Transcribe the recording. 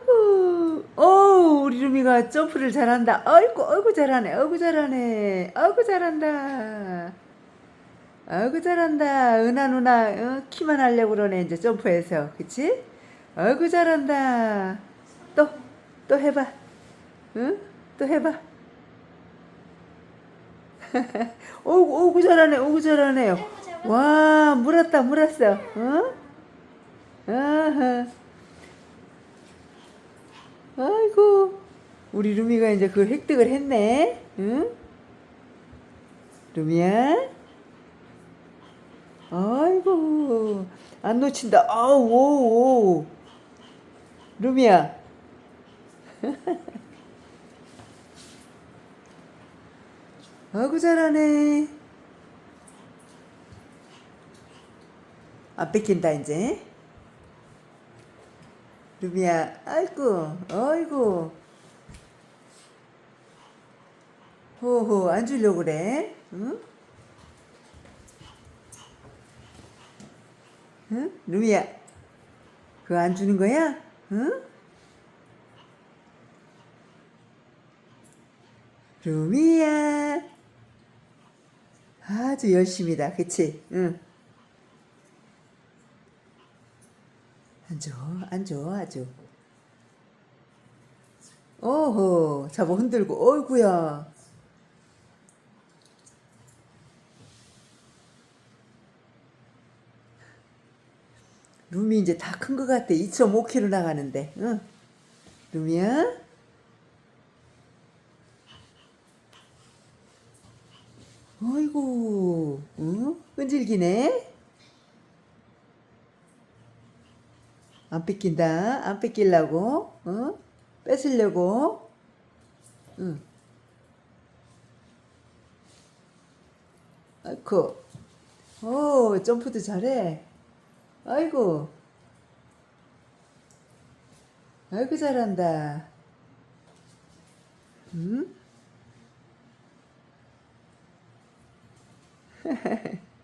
아이고, 어 우리 루미가 점프를 잘한다. 아이고, 아이고 잘하네. 아이고 잘하네. 아이고 잘한다. 아이고 잘한다. 은하 누나 어, 키만 하려고 그러네 이제 점프해서, 그치? 아이고 잘한다. 또, 또 해봐. 응? 또 해봐. 오구, 오구 잘하네. 오구 잘하네요. 와, 물었다, 물었어. 어? 아하. 아이고, 우리 루미가 이제 그 획득을 했네. 응? 루미야? 아이고, 안 놓친다. 아우, 오, 오. 루미야. 아이고, 잘하네. 안 뺏긴다, 이제. 루비야, 아이고, 아이고. 호호, 안 주려고 그래? 응? 응? 루미야, 그거 안 주는 거야? 응? 루미야. 아주 열심이다, 그치? 응. 안 줘, 아주. 오호, 잡아 흔들고, 어이구야. 루미 이제 다 큰 것 같아. 2.5kg 나가는데, 응. 루미야? 어이구, 응? 끈질기네? 안 뺏긴다. 안 뺏기려고. 어? 뺏으려고. 응. 아이고. 오, 점프도 잘해. 아이고. 아이고, 잘한다. 응?